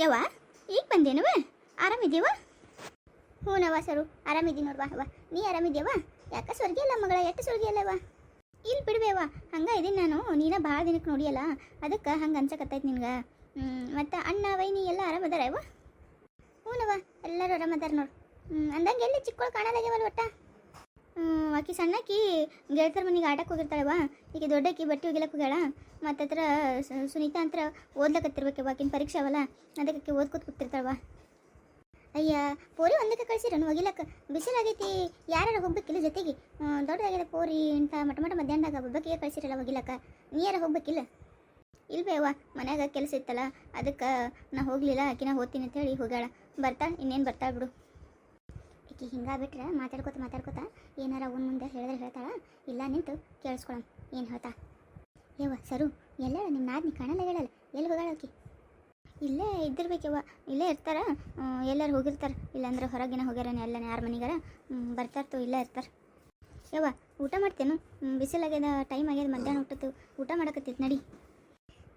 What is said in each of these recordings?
ಯವ್ವ, ಈಗ ಬಂದೇನವ ಆರಾಮಿದ್ದೀವ ಹ್ಞೂನವ್ವ ಸರು, ಆರಾಮಿದ್ದೀನಿ ನೋಡ್ವಾ ಅವ್ವ ನೀ ಆರಾಮಿದ್ಯವ ಯಾಕ ಸ್ವರ್ಗಿ ಅಲ್ಲ ಮಗಳ, ಎಷ್ಟು ಸ್ವರ್ಗಿ ಅಲ್ಲವ ಇಲ್ಲಿ ಬಿಡ್ಬೇವ ಹಂಗೆ ಇದೀನಿ ನಾನು, ನೀನ ಭಾಳ ದಿನಕ್ಕೆ ನೋಡಿಯಲ್ಲ, ಅದಕ್ಕೆ ಹಂಗೆ ಅನ್ಸಕತ್ತೈತಿ ನಿನ್ಗೆ. ಮತ್ತು ಅಣ್ಣ, ವೈನಿ ಎಲ್ಲ ಆರಾಮದಾರ ಯವ್ವ? ಹ್ಞೂನವ್ವ ಎಲ್ಲರೂ ಆರಾಮದಾರ ನೋಡು. ಹ್ಞೂ ಅಂದಂಗೆ ಎಲ್ಲಿ ಚಿಕ್ಕಳು ಕಾಣಲಾಗ್ಯವಲ್ಲ ಒಟ್ಟ? ಆಕಿ ಸಣ್ಣಕ್ಕಿ ಗೆಳತರ ಮನೆಗೆ ಆಟಕ್ಕೆ ಹೋಗಿರ್ತಾಳವ ಈಗ ದೊಡ್ಡಕ್ಕಿ ಬಟ್ಟೆ ಒಗಿಲಕ್ಕೆ ಹೋಗ್ಯಾಳ. ಮತ್ತು ಹತ್ರ ಸುನೀತಾ ಅಂತ ಓದ್ಲಕತ್ತಿರ್ಬೇಕವ ಆಕಿನ ಪರೀಕ್ಷೆ ಅವಲ್ಲ. ಅದಕ್ಕೆ ಆಕಿ ಓದ್ಕೊತ ಕೂತಿರ್ತಾಳವ ಅಯ್ಯ ಪೋರಿ ಒಂದಕ್ಕೆ ಕಳ್ಸಿರನು ಒಗಿಲಕ್ಕ ಬಿಸಿಲಾಗೈತಿ ಯಾರು ಹೋಗ್ಬೇಕಿಲ್ಲ ಜೊತೆಗೆ. ಹ್ಮ್, ದೊಡ್ಡದಾಗಿದೆ ಪೋರಿ ಅಂತ ಮಟ ಮಟ ಮಧ್ಯಾಹ್ನದಾಗ ಒಬ್ಬಕ್ಕೆ ಕಳಿಸಿರಲ್ಲ ಒಗಿಲಕ್ಕ. ನೀ ಯಾರು ಹೋಗ್ಬೇಕಿಲ್ಲ? ಇಲ್ಬೇವ ಮನ್ಯಾಗ ಕೆಲಸ ಇತ್ತಲ್ಲ ಅದಕ್ಕೆ ನಾ ಹೋಗಲಿಲ್ಲ ಆಕಿನ ಹೋಗ್ತೀನಿ ಅಂತ ಹೇಳಿ ಹೋಗ್ಯಾಳ. ಬರ್ತಾ ಇನ್ನೇನು ಬರ್ತಾಳ ಬಿಡು. ಆಕಿ ಹಿಂಗ ಬಿಟ್ರೆ ಮಾತಾಡ್ಕೊತ ಮಾತಾಡ್ಕೊತ ಏನಾರ ಅವ್ನ ಮುಂದೆ ಹೇಳಿದ್ರೆ ಹೇಳ್ತಾಳ? ಇಲ್ಲ ನಿಂತು ಕೇಳಿಸ್ಕೊಳಂ. ಏನು ಹೇಳ್ತಾ? ಯವ್ವ, ಸರು ಎಲ್ಲ ನಿಮ್ಮ ನಾದ್ನಿ ಕಾಣಲ್ಲ ಹೇಳಲ್ಲ? ಎಲ್ಲಿ ಹೋಗಾಳ ಆಕಿ? ಇಲ್ಲೇ ಇದ್ದಿರ್ಬೇಕವ್ವ ಇಲ್ಲೇ ಇರ್ತಾರ ಎಲ್ಲರೂ ಹೋಗಿರ್ತಾರೆ. ಇಲ್ಲಾಂದ್ರೆ ಹೊರಗಿನ ಹೋಗ್ಯಾರನ ಎಲ್ಲ ಯಾರ ಮನೆಗಾರ? ಬರ್ತಾರತು ಇಲ್ಲೇ ಇರ್ತಾರೆ. ಯವ್ವ, ಊಟ ಮಾಡ್ತೇನು? ಬಿಸಿಲಾಗ್ಯದ, ಟೈಮ್ ಆಗ್ಯದ, ಮಧ್ಯಾಹ್ನ ಊಟದ್ದು. ಊಟ ಮಾಡಕತ್ತೈತಿ ನಡಿ.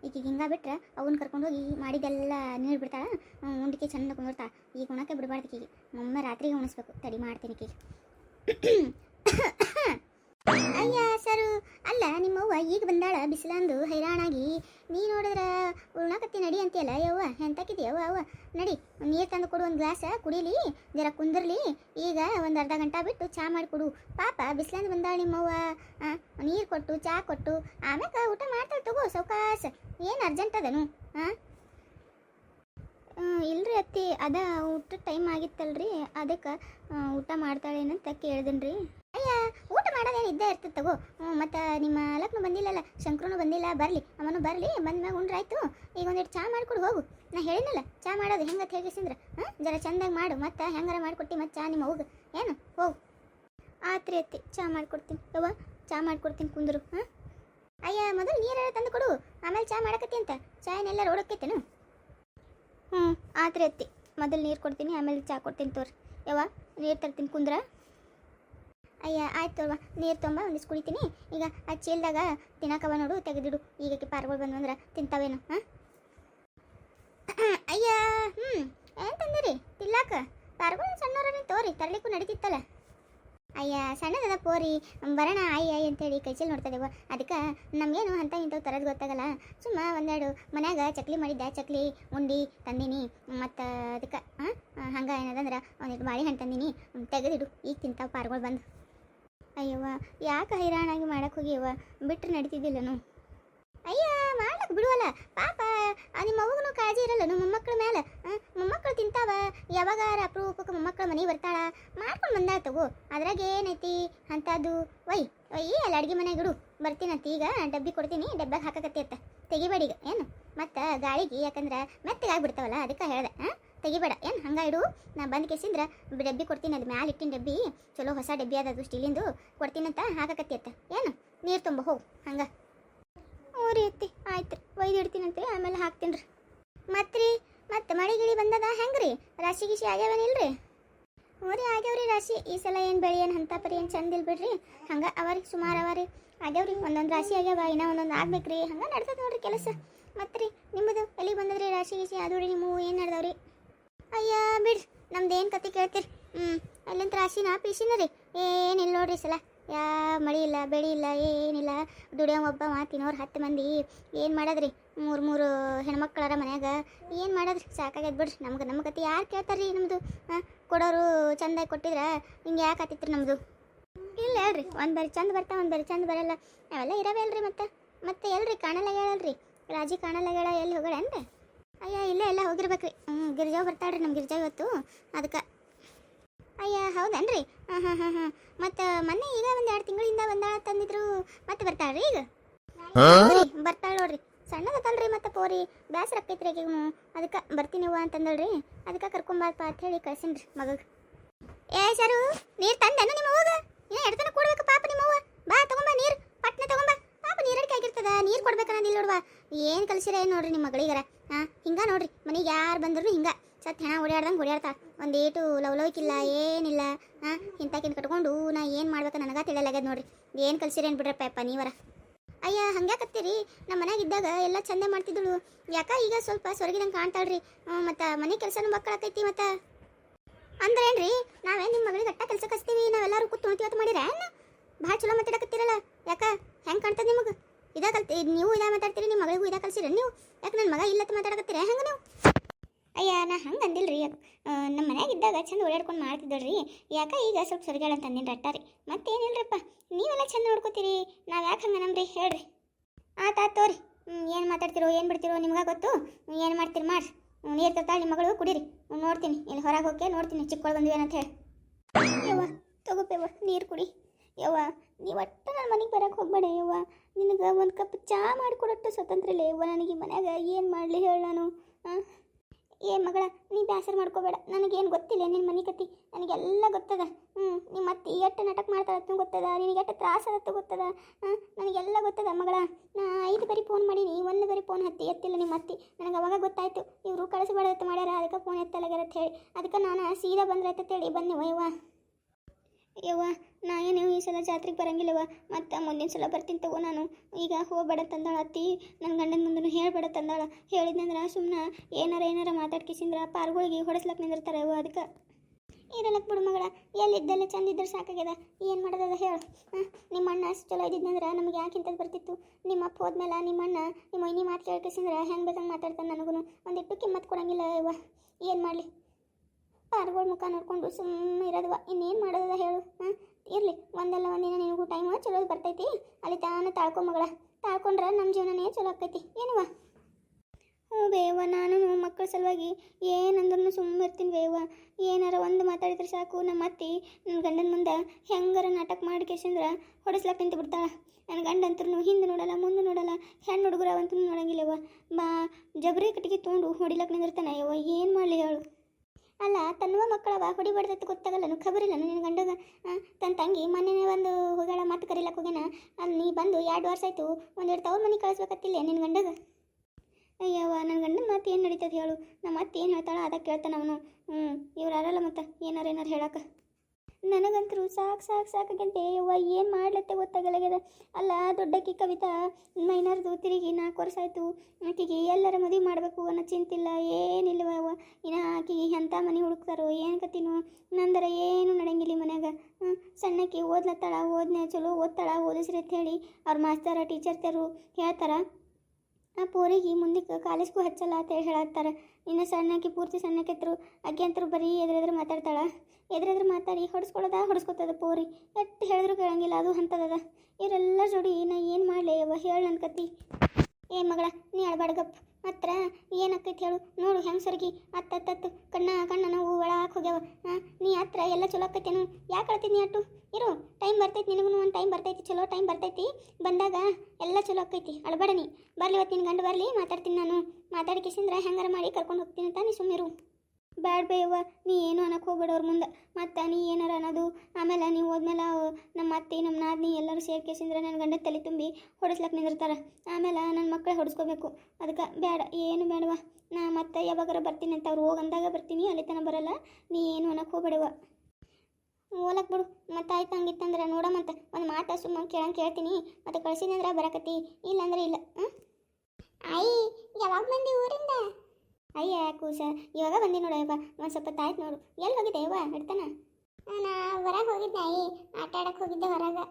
ಈಕಿಗೆ ಹಿಂಗ ಬಿಟ್ರೆ ಅವನ್ನ ಕರ್ಕೊಂಡು ಹೋಗಿ ಮಾಡಿದ್ದೆಲ್ಲ ನೀರು ಬಿಡ್ತಾಳ ಉಂಡಿಕೆ ಚಂದ ಕುಂದಿರ್ತಾಳ ಈಗ ಉಣಕ್ಕೆ ಬಿಡಬಾರ್ದು ಈಕಿಗೆ ಒಮ್ಮೆ ರಾತ್ರಿಗೆ ಉಣಿಸ್ಬೇಕು. ತಡಿ ಮಾಡ್ತೀನಿ ಈಕಿಗೆ ಅಯ್ಯ ಸರು. ಅಲ್ಲ, ನಿಮ್ಮವ್ವ ಈಗ ಬಂದಾಳ, ಬಿಸಿಲಂದು ಹೈರಾಣಾಗಿ. ನೀ ನೋಡಿದ್ರ ಉಣ್ಣಾಕತ್ತಿ ನಡಿ ಅಂತೀಯಲ್ಲ, ಯವ್ವ? ಎಂತಕ್ಕಿದ್ಯವ್ವ ಅವ್ವ? ನಡಿ, ನೀರು ತಂದು ಕೊಡು ಒಂದು ಗ್ಲಾಸ್, ಕುಡಿಲಿ, ಜರ ಕುಂದಿರ್ಲಿ. ಈಗ ಒಂದು ಅರ್ಧ ಗಂಟೆ ಬಿಟ್ಟು ಚಾ ಮಾಡಿ ಕೊಡು. ಪಾಪ, ಬಿಸಿಲಂದು ಬಂದಾಳ ನಿಮ್ಮವ್ವ. ನೀರು ಕೊಟ್ಟು, ಚಾ ಕೊಟ್ಟು, ಆಮ್ಯಾಕ ಊಟ ಮಾಡ್ತಾಳೆ ತಗೋ, ಸೌಕಾಸ. ಏನು ಅರ್ಜೆಂಟ್ ಅದನು? ಹಾಂ ಇಲ್ರಿ ಅತ್ತಿ, ಅದ ಊಟ ಟೈಮ್ ಆಗಿತ್ತಲ್ರಿ, ಅದಕ್ಕೆ ಊಟ ಮಾಡ್ತಾಳೇನಂತ ಕೇಳ್ದನ್ರಿ. ಅಯ್ಯ ಮಾಡೋದೇನು ಇದ್ದೇ ಇರ್ತದೆ, ತಗೋ. ಮತ್ತು ನಿಮ್ಮ ಲಕ್ನು ಬಂದಿಲ್ಲಲ್ಲ, ಶಂಕ್ರನು ಬಂದಿಲ್ಲ, ಬರಲಿ ಅವನು ಬರಲಿ ಬಂದ್ಮ್ಯಾಗ ಉಂಡ್ರಾಯ್ತು. ಈಗ ಒಂದೆರಡು ಚಾ ಮಾಡ್ಕೊಡು, ಹೋಗು. ನಾ ಹೇಳಿನಲ್ಲ ಚಾ ಮಾಡೋದು ಹೆಂಗತ್ ಹೇಳಿಸಿಂದ್ರ ಹಾಂ, ಜರ ಚಂದಾಗಿ ಮಾಡು, ಮತ್ತು ಹೆಂಗಾರ ಮಾಡಿಕೊಟ್ಟು ಮತ್ತು ಚಾ ನಿಮ್ಮ ಹೋಗು ಏನು? ಹೋಗು. ಆತ್ರಿ ಅತ್ತಿ, ಚಾ ಮಾಡ್ಕೊಡ್ತೀನಿ. ಯವ್ವ, ಚಾ ಮಾಡ್ಕೊಡ್ತೀನಿ ಕುಂದರು. ಹಾಂ? ಅಯ್ಯ, ಮೊದಲು ನೀರ ತಂದು ಕೊಡು. ಆಮೇಲೆ ಚಾ ಮಾಡಕತ್ತಿ ಅಂತ. ಚಾ ಏನೆಲ್ಲ ಹ್ಞೂ ಆತ್ರಿ ಅತ್ತಿ, ಮೊದಲು ನೀರು ಕೊಡ್ತೀನಿ, ಆಮೇಲೆ ಚಾ ಕೊಡ್ತೀನಿ ತೋರಿ. ಯವ್ವ, ನೀರು ತರ್ತೀನಿ ಕುಂದ್ರ. ಅಯ್ಯ ಆಯ್ತಲ್ವ ನೀರು ತುಂಬ, ಒಂದಿಷ್ಟು ಕುಡಿತೀನಿ. ಈಗ ಆ ಚೀಲದಾಗ ತಿನ್ನಕವ ನೋಡು, ತೆಗೆದಿಡು. ಈಗ ಪಾರ್ಗಳು ಬಂದು ಅಂದ್ರೆ ತಿಂತಾವೇನು, ಹಾಂ? ಅಯ್ಯ ಹ್ಞೂ ಏನು ತಂದಿರಿ ತಿಲ್ಲಾಕ ಪಾರ್ಗಳು ಸಣ್ಣವ್ರನ್ನ ತೋರಿ, ತರಲಿಕ್ಕೂ ನಡೀತಿತ್ತಲ್ಲ. ಅಯ್ಯ, ಸಣ್ಣದದ ಪೋರಿ, ಬರೋಣ ಅಯ್ಯ ಅಂತ ಅಂತೇಳಿ ಕೈಚಲ್ ನೋಡ್ತದೇವ ಅದಕ್ಕೆ ನಮಗೇನು ಅಂತ ಇಂಥವು ತರೋದು ಗೊತ್ತಾಗಲ್ಲ. ಸುಮ್ಮ ಒಂದೆರಡು ಮನ್ಯಾಗ ಚಕ್ಲಿ ಮಾಡಿದ್ದೆ, ಚಕ್ಲಿ, ಉಂಡಿ ತಂದೀನಿ. ಮತ್ತು ಅದಕ್ಕೆ ಹಾಂ ಹಂಗೆ ಏನದಂದ್ರೆ ಒಂದಿಟ್ಟು ಬಾಳೆಹಣ್ಣು ತಂದೀನಿ. ತೆಗೆದಿಡು, ಈಗ ತಿಂತಾವ ಪಾರ್ಗಳು ಬಂದು. ಅಯ್ಯವ್ವ, ಯಾಕೆ ಹೈರಾಣಾಗಿ ಮಾಡಕ್ಕೆ ಹೋಗಿಯವ್ವ? ಬಿಟ್ಟರೆ ನಡೀತಿದ್ದಿಲ್ಲನು. ಅಯ್ಯ ಮಾಡ್ಲಕ್ಕೆ ಬಿಡುವಲ್ಲ. ಪಾಪ ನಿಮ್ಮ ಅವ್ವಗೂ ಕಾಳಜಿ ಇರಲ್ಲ ಮೊಮ್ಮಕ್ಕಳ ಮೇಲೆ ಮೊಮ್ಮಕ್ಕಳು ತಿಂತಾವ? ಯಾವಾಗಾರ ಅಪರೂಪಕ್ಕೆ ಮೊಮ್ಮಕ್ಕಳ ಮನೆಗೆ ಬರ್ತಾಳ? ಮಾಡ್ಕೊಂಡು ಬಂದಾಳ ತಗೋ. ಅದ್ರಾಗ ಏನೈತಿ? ಅಂಥದ್ದು ಒಯ್ ಒಯ್ಯಿ ಅಲ್ಲ ಅಡುಗೆ ಮನೆಗೆ ಇಡು. ಬರ್ತೀನಂತ ಈಗ. ಡಬ್ಬಿ ಕೊಡ್ತೀನಿ. ಡಬ್ಬಾಗ ಹಾಕಕತ್ತಿ ಅತ್ತ. ತೆಗಿಬೇಡಿ ಈಗ. ಏನು? ಮತ್ತು ಗಾಳಿಗೆ ಯಾಕಂದ್ರೆ ಮೆತ್ತಗೆ ಆಗ್ಬಿಡ್ತಾವಲ್ಲ ಅದಕ್ಕೆ ಹೇಳ್ದೆ. ಹಾಂ ತೆಗಿಬೇಡ. ಏನು ಹಂಗೆ ಇಡು. ನಾ ಬಂದು ಕೇಸಿಂದ್ರೆ ಡಬ್ಬಿ ಕೊಡ್ತೀನಿ. ಅದು ಮ್ಯಾಲೆ ಇಟ್ಟಿನ ಡಬ್ಬಿ. ಚಲೋ ಹೊಸ ಡಬ್ಬಿ ಅದದು ಸ್ಟೀಲಿಂದು ಕೊಡ್ತೀನಂತ ಹಾಕಕತ್ತಿ ಅತ್ತ. ಏನು? ನೀರು ತುಂಬ, ಹೋಗು. ಹಂಗೆ. ಹ್ಞೂ ರೀ ಅತ್ತಿ. ಆಯ್ತು ರೀ. ಒಯ್ದು ಇಡ್ತೀನಂತೆ. ಆಮೇಲೆ ಹಾಕ್ತೀನಿ ರೀ. ಮತ್ತೆ ರೀ, ಮತ್ತೆ ಮಳೆ ಗಿಳಿ ಬಂದದ ಹೆಂಗೆ ರೀ? ರಾಶಿ ಗಿಶಿ ಆಗ್ಯಾವನಿಲ್ರಿ ಹ್ಞೂ ರೀ ಆಗ್ಯಾವ್ರಿ ರಾಶಿ. ಈ ಸಲ ಏನು ಬೆಳೆ, ಏನು ಹಂತ ಪರಿ, ಏನು ಚಂದ ಇಲ್ಲ ಬಿಡ್ರಿ. ಹಂಗೆ ಅವರಿ ಸುಮಾರು ಅವ ರೀ. ಆಗ್ಯಾವ್ರಿ. ಒಂದೊಂದು ರಾಶಿ ಆಗ್ಯಾವ. ಇನ್ನೂ ಒಂದೊಂದು ಆಗ್ಬೇಕು ರೀ ಹಂಗೆ ನಡ್ತದೆ ನೋಡ್ರಿ ಕೆಲಸ. ಮತ್ತೆ ರೀ ನಿಮ್ಮದು ಎಲ್ಲಿಗೆ ಬಂದದ್ರಿ ರಾಶಿ ಗಿಶಿ? ಅದು ರೀ ನಿಮ್ಮ ಏನು ನಡ್ದವ್ರಿ? ಅಯ್ಯ ಬಿಡ್ರಿ ನಮ್ದು ಏನು ಕತೆ ಕೇಳ್ತೀರಿ? ಹ್ಞೂ ಅಲ್ಲಿಂದ ರಾಶಿನ ಪೀಸಿನ ರೀ. ಏನಿಲ್ಲ ನೋಡ್ರಿ ಸಲ. ಯಾ, ಮಳಿ ಇಲ್ಲ, ಬೆಳಿ ಇಲ್ಲ, ಏನಿಲ್ಲ. ದುಡಿಯೋ ಒಬ್ಬ ಮಾತಿನವ್ರು ಹತ್ತು ಮಂದಿ. ಏನು ಮಾಡೋದ್ರಿ? ಮೂರು ಮೂರು ಹೆಣ್ಮಕ್ಳಾರ ಮನ್ಯಾಗ. ಏನು ಮಾಡೋದ್ರಿ? ಸಾಕಾಗ್ಯದ ಬಿಡ್ರಿ. ನಮ್ಗೆ ನಮ್ಮ ಕತೆ ಯಾರು ಕೇಳ್ತಾರೆ ರೀ ನಮ್ಮದು ಕೊಡೋರು ಚಂದಾಗಿ ಕೊಟ್ಟಿದ್ರೆ ಹಿಂಗೆ ಯಾಕೆ ಹತ್ತಿತ್ರಿ ನಮ್ಮದು ಇಲ್ಲ ಹೇಳ್ರಿ. ಒಂದು ಬರಿ ಚಂದ ಬರ್ತಾ ಒಂದು ಬರಿ ಚಂದ ಬರಲ್ಲ. ಅವೆಲ್ಲ ಇರವೇ ಅಲ್ರಿ ಮತ್ತೆ. ಮತ್ತೆ ಎಲ್ರಿ ಕಾಣಲ್ಲ ಹೇಳಲ್ರಿ ರಾಜಿ ಕಾಣಲ್ಲ ಹೇಳ ಎಲ್ಲಿ ಹೋಗಡೇನ್ರಿ ಅಯ್ಯ ಇಲ್ಲೇ ಎಲ್ಲ ಹೋಗಿರ್ಬೇಕು ಹ್ಞೂ ಗಿರ್ಜಾವ್ ಬರ್ತಾಳ್ರಿ ನಮ್ಮ ಗಿರ್ಜಾ ಇವತ್ತು. ಅದಕ್ಕೆ. ಅಯ್ಯ ಹೌದನ್ರಿ? ಹಾಂ ಹಾಂ ಹಾಂ ಹಾಂ. ಮತ್ತು ಮೊನ್ನೆ ಈಗ ಒಂದು ಎರಡು ತಿಂಗಳಿಂದ ಬಂದಾಳ ತಂದಿದ್ರು. ಮತ್ತೆ ಬರ್ತಾಳ್ರಿ ಈಗ? ಬರ್ತಾಳ ನೋಡ್ರಿ. ಸಣ್ಣದತ್ತಲ್ರಿ ಮತ್ತೆ ಪೋರಿ. ಬ್ಯಾಸರ ಆಕೈತ್ರಿ ಈಗ ಅದಕ್ಕೆ ಬರ್ತೀನಿ ಅವ್ವ ಅಂತಂದಳ್ರಿ. ಅದಕ್ಕೆ ಕರ್ಕೊಂಬಾರಪ್ಪ ಅಂತ ಹೇಳಿ ಕಳ್ಸಿನ್ರಿ ಮಗಗೆ. ಏ ಸರು ನೀರು ತಂದೇನು ನಿಮ್ಮ ಹೋಗ ಏನು ಎಡ್ತನ ಕೊಡ್ಬೇಕು ಪಾಪ ನಿಮ್ಮ ಅವ್ವ ಬಾ ತಗೊಂಬ ನೀರು. ಪಟ್ನೆ ತಗೊಂಬ ಪಾಪ ನೀರು ಕೊಡ್ಬೇಕನ್ನ ನೀರು ಕೊಡ್ಬೇಕನ್ನೋದಿಲ್ಲ ನೋಡ್ವಾ. ಏನು ಕಲ್ಸಿರ ನೋಡ್ರಿ ನಿಮ್ಮ ಮಗಳಿಗರ? ಹಾಂ, ಹಿಂಗ ನೋಡ್ರಿ. ಮನೆಗೆ ಯಾರು ಬಂದ್ರು ಹಿಂಗ. ಸತ್ ಹೆಣ ಓಡಾಡ್ದಂಗೆ ಓಡಾಡ್ತಾ ಒಂದೇಟು ಲವಲವಿಕಿಲ್ಲ ಏನಿಲ್ಲ. ಹಾಂ ಇಂಥಕ್ಕಿಂತ ಕಟ್ಕೊಂಡು ನಾ ಏನು ಮಾಡ್ಬೇಕ ನನಗ ತಿಳಿಯಲಾಗ್ಯದ ನೋಡ್ರಿ. ಏನು ಕಲ್ಸಿರೇನು ಬಿಡ್ರಪ್ಪ ಅಪ್ಪ ನೀವರ? ಅಯ್ಯ ಹಂಗ್ಯಾಕತ್ತೀರಿ ನಮ್ಮ ಮನೆಯಾಗ ಇದ್ದಾಗ ಎಲ್ಲ ಚಂದ ಮಾಡ್ತಿದ್ದಳು. ಯಾಕ ಈಗ ಸ್ವಲ್ಪ ಸೊರಗಿದಂಗೆ ಕಾಣ್ತಾಳ್ರಿ. ಮತ್ತು ಮನೆ ಕೆಲಸನೂ ಮಕ್ಕಳಾಕೈತಿ ಮತ್ತು? ಅಂದ್ರೇನ್ರಿ, ನಾವೇನು ನಿಮ್ಮ ಮಗಳಿಗೆ ಅಟ್ಟ ಕೆಲಸ ಕಸ್ತೀವಿ ನಾವೆಲ್ಲರೂ ಕೂತು ಮಾಡಿರ ಭಾಳ ಚಲೋ ಮಾತಾಡಕತ್ತೀರಲ್ಲ. ಯಾಕ, ಹೆಂಗೆ ಕಾಣ್ತದೆ ನಿಮಗೆ? ಇದ ಕಲ್ತಿ ನೀವು ಇದ ಮಾತಾಡ್ತೀರಿ ನಿಮ್ಮ ಮಗಳಿಗೂ ಇದಾಗ ಕಲ್ಸಿರ. ನೀವು ಯಾಕೆ ನನ್ನ ಮಗ ಇಲ್ಲತ್ತ ಮಾತಾಡಕತ್ತೀರ? ಹೆಂಗೆ ನೀವು? ಅಯ್ಯ, ನಾ ಹಂಗೆ ಅಂದಿಲ್ರಿ. ನಮ್ಮ ಮನ್ಯಾಗ ಇದ್ದಾಗ ಚಂದ ಓಡಾಡ್ಕೊಂಡು ಮಾಡ್ತಿದ್ದಳ್ರಿ. ಯಾಕ ಈಗ ಸ್ವಲ್ಪ ಸೊರಗಾಳ ಅಂತ ಅಂದಿನ ರಟ್ಟಾರಿ ಏನಿಲ್ರಪ್ಪ ನೀವೆಲ್ಲ ಚಂದ ನೋಡ್ಕೋತೀರಿ. ನಾವು ಯಾಕೆ ಹಂಗೆ ನಮ್ರಿ ಹೇಳ್ರಿ. ಆತ ತೋರಿ. ಏನು ಮಾತಾಡ್ತಿರೋ, ಏನು ಬಿಡ್ತಿರೋ ನಿಮ್ಗೆ ಗೊತ್ತು? ಏನು ಮಾಡ್ತೀರಿ ಮಾಡ್ರಿ ನೀರು ತರ್ತಾಳೆ ನಿಮ್ಮ ಮಗಳು, ಕುಡೀರಿ. ನೋಡ್ತೀನಿ. ಇಲ್ಲಿ ಹೊರಗೆ ಹೋಗಿ ನೋಡ್ತೀನಿ, ಚಿಕ್ಕಳು ಬಂದ್ವಿ ಅಂತ ಹೇಳಿ. ಯವ್ವ ತಗೋಪೇವ ನೀರು ಕುಡಿ. ಯವ್ವ, ನೀವು ಒಟ್ಟು ನನ್ನ ಮನೆಗೆ ಬರೋಕೆ ಹೋಗ್ಬೇಡ, ಯವ್ವ. ನಿನಗೆ ಒಂದು ಕಪ್ ಚಹಾ ಮಾಡಿಕೊಡಟ್ಟು ಸ್ವತಂತ್ರ ಇಲ್ಲ. ಇವ ನನಗೆ ಮನ್ಯಾಗ ಏನು ಮಾಡಲಿ ಹೇಳ ನಾನು. ಏ ಮಗಳ, ನೀ ಬೇಸರ ಮಾಡ್ಕೋಬೇಡ. ನನಗೇನು ಗೊತ್ತಿಲ್ಲ ನಿನ್ನ ಮನೆ ಕತಿ. ನನಗೆಲ್ಲ ಗೊತ್ತದ. ಹ್ಞೂ ನಿಮ್ಮ ಮತ್ತೆ ಎಷ್ಟು ನಾಟಕ ಮಾಡ್ತಾಳತ್ತು ಗೊತ್ತದ. ನಿನಗೆ ಎಷ್ಟು ತ್ರಾಸ ಆಗತ್ತು ಗೊತ್ತದ. ಹಾಂ ನನಗೆಲ್ಲ ಗೊತ್ತದ ಮಗಳ. ನಾ ಐದು ಬರಿ ಫೋನ್ ಮಾಡೀನಿ, ಒಂದು ಬಾರಿ ಫೋನ್ ಹತ್ತಿ ಎತ್ತಿಲ್ಲ ನಿಮ್ಮ ಅತ್ತಿ. ನನಗೆ ಅವಾಗ ಗೊತ್ತಾಯ್ತು, ಇವರು ಕಳಿಸಬಾರ್ದು ಮಾಡ್ಯಾರ. ಅದಕ್ಕೆ ಫೋನ್ ಎತ್ತಲಾಗ್ಯಾರ ಅಂತ ಹೇಳಿ. ಅದಕ್ಕೆ ನಾನು ಸೀದಾ ಬಂದ್ರೆ ಅಂತ ಹೇಳಿ. ಬನ್ನಿ ಯವ್ವ. ಯವ್ವ, ನಾ ಏನು ಈ ಸಲ ಜಾತ್ರೆಗೆ ಬರಂಗಿಲ್ಲವ ಮತ್ತು ಮುಂದಿನ ಸಲ ಬರ್ತೀನಿ ತಗೋ ನಾನು. ಈಗ ಹೋಗ್ಬೇಡ ತಂದಾಳ ಅತ್ತಿ. ನನ್ನ ಗಂಡನ ಮುಂದೂ ಹೇಳ್ಬೇಡ ತಂದಾಳ. ಹೇಳಿದ್ನಂದ್ರೆ ಸುಮ್ಮನೆ ಏನಾರ ಏನಾರ ಮಾತಾಡ್ಕಿಸಿಂದ್ರ ಪಾರ್ಗಳಿಗೆ ಹೊಡೆಸ್ಲಕ್ಕೆ ನಿಂದಿರ್ತಾರೆ ಯವ್ವ ಅದಕ್ಕೆ. ಇರಲಕ್ಕೆ ಬಿಡು ಮಗಳ, ಎಲ್ಲಿದ್ದೆಲ್ಲ ಚಂದ ಇದ್ರೆ ಸಾಕಾಗ್ಯದ. ಏನು ಮಾಡೋದದ ಹೇಳು. ನಿಮ್ಮ ಅಣ್ಣ ಅಷ್ಟು ಚಲೋ ಇದ್ದಿದ್ನಂದ್ರೆ ನಮ್ಗೆ ಯಾಕೆ ಇಂಥದ್ದು ಬರ್ತಿತ್ತು? ನಿಮ್ಮ ಅಪ್ಪ ಹೋದ್ಮೇಲೆ ನಿಮ್ಮ ಅಣ್ಣ ನಿಮ್ಮ ಮೈನಿ ಮಾತು ಕೇಳ್ಕಿಸಿಂದ್ರೆ ಹೆಂಗೆ ಬೇಕಂಗೆ ಮಾತಾಡ್ತಾನೆ ನನಗೂ ಒಂದಿಟ್ಟು ಕಿಮ್ಮತ್ ಕೊಡಂಗಿಲ್ಲ ಯವ್ವ. ಏನು ಮಾಡಲಿ? ಪಾರ್ಗಳ ಮುಖ ನೋಡ್ಕೊಂಡು ಸುಮ್ಮನೆ ಇರೋದವ ಇನ್ನೇನು ಮಾಡೋದದ ಹೇಳು, ಹಾಂ? ಇರಲಿ, ಒಂದಲ್ಲ ಒಂದಿನ ನಿನಗೂ ಟೈಮ್ ಚಲೋ ಬರ್ತೈತಿ, ಅಲ್ಲಿ ತಾನ ತಾಳ್ಕೊ ಮಗಳ. ತಾಳ್ಕೊಂಡ್ರೆ ನಮ್ಮ ಜೀವನನೇ ಚಲೋ ಆಕೈತಿ. ಏನವ ಹ್ಞೂ ಬೇವ, ನಾನು ಮಕ್ಕಳ ಸಲುವಾಗಿ ಏನಂದ್ರೂ ಸುಮ್ಮನೆ ಇರ್ತೀನಿ ಬೇವ. ಏನಾರ ಒಂದು ಮಾತಾಡಿದ್ರೆ ಸಾಕು ನಮ್ಮ ಅತ್ತಿ ನನ್ನ ಗಂಡನ ಮುಂದೆ ಹೆಂಗಾರ ನಾಟಕ ಮಾಡಿ ಕೇಸಂದ್ರೆ ನಿಂತು ಬಿಡ್ತಾಳೆ. ನನ್ನ ಗಂಡ ಅಂತೂ ಹಿಂದೆ ನೋಡಲ್ಲ, ಮುಂದೆ ನೋಡಲ್ಲ, ಹೆಣ್ಣು ಹುಡುಗರ ಅಂತೂ ನೋಡಂಗಿಲ್ಲವ ಬಾ, ಜಬರಿ ಕಟ್ಟಿಗೆ ತೊಗೊಂಡು ಹೊಡಿಲಕ್ಕ ನಿಂದಿರ್ತಾನೆ ಯವ್ವ. ಏನು ಮಾಡಲಿ ಹೇಳು. ಅಲ್ಲ, ತನ್ನುವ ಮಕ್ಕಳವ ಹೊಡಿಬಾರ್ದತ್ತು ಗೊತ್ತಾಗಲ್ಲ ಖಬರಿಲ್ಲ ನಿನ್ನ ಗಂಡಗ? ತನ್ನ ತಂಗಿ ಮನೆನೆ ಒಂದು ಹೋಗಳ ಮಾತು ಕರೀಲಕ್ಕೆ ಹೋಗ್ಯಾನ? ಅಲ್ಲಿ ನೀ ಬಂದು ಎರಡು ವರ್ಷ ಆಯ್ತು, ಒಂದೆರಡು ತವ್ರ ಮನೆ ಕಳಿಸ್ಬೇಕತ್ತಿಲ್ಲ ನಿನ್ನ ಗಂಡಗ? ಅಯ್ಯವ್ವ ನನ್ನ ಗಂಡನ ಮಾತು ಏನು ನಡೀತದೆ ಹೇಳು? ನಮ್ಮ ಅತ್ತೆ ಏನು ಹೇಳ್ತಾಳ ಅದಕ್ಕೆ ಕೇಳ್ತಾನ ಅವನು. ಹ್ಞೂ ಇವ್ರು ಯಾರಲ್ಲ ಮತ್ತೆ? ಏನಾರ ಏನಾರು ಹೇಳಕ್ಕೆ ನನಗಂತರೂ ಸಾಕು ಸಾಕು ಸಾಕಾಗಂತೆ ಯವ್ವ, ಏನು ಮಾಡ್ಲತ್ತೆ ಗೊತ್ತಾಗಲಾಗ್ಯದ. ಅಲ್ಲ, ದೊಡ್ಡಕ್ಕಿ ಕವಿತಾ, ಮೈನಾರ್ದು ತಿರುಗಿ ನಾಲ್ಕು ವರ್ಷ ಆಯಿತು. ಆಕೆಗೆ ಎಲ್ಲರ ಮದುವೆ ಮಾಡಬೇಕು ಅನ್ನೋ ಚಿಂತಿಲ್ಲ ಏನಿಲ್ಲವ ಇನ್ನು ಆಕೆಗೆ ಎಂಥ ಮನೆ ಹುಡುಕ್ತಾರೋ, ಏನು ಕತ್ತಿನೋ ನಂದರ ಏನು ನಡೆಯಂಗಿಲ್ಲ ಮನ್ಯಾಗ. ಸಣ್ಣಕ್ಕಿ ಓದ್ಲತ್ತಾಳ ಓದ್ನೆ ಚಲೋ, ಓದ್ತಾಳ, ಓದಿಸ್ರಿ ಅಂತ ಹೇಳಿ ಅವ್ರ ಮಾಸ್ತರ ಟೀಚರ್ತರು ಹೇಳ್ತಾರ. ಆ ಪೋರಿಗೆ ಮುಂದಕ್ಕೆ ಕಾಲೇಜ್ಗೂ ಹಚ್ಚಲ್ಲ ಅಂತ ಹೇಳಿ ಹೇಳತ್ತಾರೆ ಇನ್ನು ಸಣ್ಣಕ್ಕೆ ಪೂರ್ತಿ ಸಣ್ಣಕ್ಕೆತ್ರು ಅಕ್ಕಿ ಅಂತರು ಬರೀ ಎದುರೆದ್ರು ಮಾತಾಡ್ತಾಳ. ಎದುರೆದ್ರು ಮಾತಾಡಿ ಹೊಡ್ಸ್ಕೊಳ್ಳೋದ ಹೊಡ್ಸ್ಕೊತದ ಪೋರಿ. ಎಟ್ಟು ಹೇಳಿದ್ರು ಕೇಳಂಗಿಲ್ಲ, ಅದು ಅಂತದದ ಇವರೆಲ್ಲ ಜೋಡಿ ನಾ ಏನು ಮಾಡಲಿ ಹೇಳು ನನ್ನ ಕತಿ. ಏ ಮಗಳ, ನೀ ಅಳ್ಬಾಡ್ಗಪ್ಪ ಹತ್ರ ಏನಾಕೈತಿ ಹೇಳು? ನೋಡು ಹೆಂಗೆ ಸರ್ಗಿ ಅತ್ತತ್ತತ್ತು ಕಣ್ಣ ಕಣ್ಣ ನಾವು ಒಳಗೆ ಹೋಗ್ಯಾವ. ನೀ ಹತ್ರ ಎಲ್ಲ ಚಲೋ ಆಕೈತೇನು ಯಾಕೆ ಅಳ್ತೀನಿ ನೀ ಅಟ್ಟು? ಇರು ಟೈಮ್ ಬರ್ತೈತಿ ನಿನಗೂ ಒಂದು ಟೈಮ್ ಬರ್ತೈತಿ, ಚಲೋ ಟೈಮ್ ಬರ್ತೈತಿ. ಬಂದಾಗ ಎಲ್ಲ ಚಲೋ ಆಕೈತಿ. ಅಳಬೇಡ ನೀ. ಬರ್ಲಿ ಇವತ್ತು ನಿನ್ನ ಗಂಡು ಬರಲಿ, ಮಾತಾಡ್ತೀನಿ ನಾನು. ಮಾತಾಡಿಕೆಸಿಂದ್ರೆ ಹೆಂಗಾರ ಮಾಡಿ ಕರ್ಕೊಂಡು ಹೋಗ್ತೀನಿ ಅಂತ ನೀ ಸುಮ್ಮಿರು ಬ್ಯಾಡ ಬೇವ ನೀ ಏನು ಅನ್ನಕ್ಕೆ ಹೋಗ್ಬೇಡ ಅವ್ರ ಮುಂದೆ. ಮತ್ತು ನೀ ಏನಾರ ಅನ್ನೋದು, ಆಮೇಲೆ ನೀವು ಹೋದ್ಮೇಲೆ ನಮ್ಮ ಅತ್ತೆ, ನಮ್ಮ ನಾದಿನಿ ಎಲ್ಲರೂ ಸೇರ್ಕೇಸಿಂದ್ರೆ ನನ್ನ ಗಂಡ ತಲೆ ತುಂಬಿ ಹೊಡಿಸ್ಲಕ್ಕೆ ನಿಂದಿರ್ತಾರೆ. ಆಮೇಲೆ ನನ್ನ ಮಕ್ಕಳೇ ಹೊಡಿಸ್ಕೋಬೇಕು. ಅದಕ್ಕೆ ಬೇಡ ಏನು ಬೇಡವ ನಾ ಮತ್ತೆ ಯಾವಾಗಾರ ಬರ್ತೀನಿ ಅಂತ ಅವ್ರು ಹೋಗಂದಾಗ ಬರ್ತೀನಿ, ಅಲ್ಲಿ ತನಕ ಬರಲ್ಲ. ನೀ ಏನು ಅನ್ನಕ್ಕೆ ಹೋಗ್ಬೇಡವ ಓಲಕ್ ಬಿಡು. ಮತ್ತೆ ಆಯ್ತು ಹಂಗಿತ್ತಂದ್ರೆ ನೋಡಮಂತ ಒಂದು ಮಾತು ಸುಮ್ಮನೆ ಕೇಳಂಗೆ ಕೇಳ್ತೀನಿ. ಮತ್ತೆ ಕಳ್ಸಿನಿ ಅಂದ್ರೆ ಬರಕತ್ತಿ. ಇಲ್ಲಾಂದ್ರೆ ಇಲ್ಲ. ಹ್ಞೂ ಆಯಿ, ಯಾವಾಗ ಬಂದಿ ಊರಿಂದ? ಅಯ್ಯ ಕೂಸ ಇವಾಗ ಬಂದಿ ನೋಡಯ್ಯಪ್ಪ ಒಂದು ಸ್ವಲ್ಪ ತಾಯ್ತು ನೋಡು. ಎಲ್ಲಿ ಹೋಗಿದ್ದೆ ಯವ್ವ ಹಿಡ್ತಾನ ನಾ ಹೊರಗೆ ಹೋಗಿದ್ದೆ ಆಯಿ. ಆಟ ಆಡಕ್ಕೆ ಹೋಗಿದ್ದೆ ಹೊರಗೆ.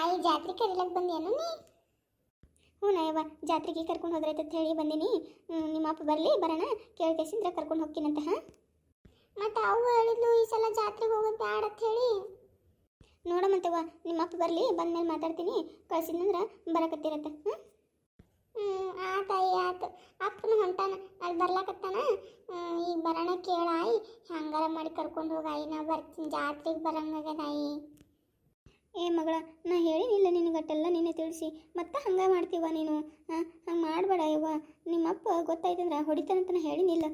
ಆಯಿ ಜಾತ್ರೆ ಕರೀಲಕ್ಕೆ ಬಂದೇನು ನೀ? ಹ್ಞೂ ನಯವ್ವ ಜಾತ್ರೆಗೆ ಕರ್ಕೊಂಡು ಹೋದ್ರೈತೆ ಅಂತ ಹೇಳಿ ಬಂದೀನಿ. ನಿಮ್ಮ ಅಪ್ಪ ಬರಲಿ ಬರೋಣ. ಕೇಳ್ಕೇಸಿಂದ್ರೆ ಕರ್ಕೊಂಡು ಹೋಗ್ತೀನಂತ ಹಾಂ? ಮತ್ತು ಅವು ಹೇಳಿದ್ಲು ಈ ಸಲ ಜಾತ್ರೆಗೆ ಹೋಗೋದು ಬೇಡ ಅಂತ ಹೇಳಿ. ನೋಡಮಂತವ್ವ ನಿಮ್ಮ ಅಪ್ಪ ಬರಲಿ ಬಂದ್ಮೇಲೆ ಮಾತಾಡ್ತೀನಿ. ಕಳ್ಸಿದ್ನಂದ್ರೆ ಬರಕತ್ತಿರತ್ತೆ ಹ್ಞೂ ಹ್ಞೂ ಆತಾಯಿ ಆತು. ಅಪ್ಪನ ಹೊಂಟಾನ. ಅಲ್ಲಿ ಬರ್ಲಾಕತ್ತಾನ? ಈಗ ಬರೋಣ ಕೇಳಾಯಿ ಹಂಗಾರ ಮಾಡಿ ಕರ್ಕೊಂಡು ಹೋಗಾಯಿ ನಾ ಬರ್ತೀನಿ. ಜಾತ್ರೆಗೆ ಬರಂಗಾಗ್ಯದಾಯಿ ಏ ಮಗಳ, ನಾ ಹೇಳಿನಿಲ್ಲ ನಿನಗಟ್ಟೆಲ್ಲ ನಿನ್ನೆ ತಿಳಿಸಿ. ಮತ್ತೆ ಹಂಗೆ ಮಾಡ್ತೀವ ನೀನು? ಹಾಂ ಹಂಗೆ ಮಾಡಬೇಡ ಯವ್ವ. ನಿಮ್ಮಪ್ಪ ಗೊತ್ತಾಯ್ತಂದ್ರೆ ಹೊಡಿತಾನಂತ ನಾ ಹೇಳಿನಿಲ್ಲ.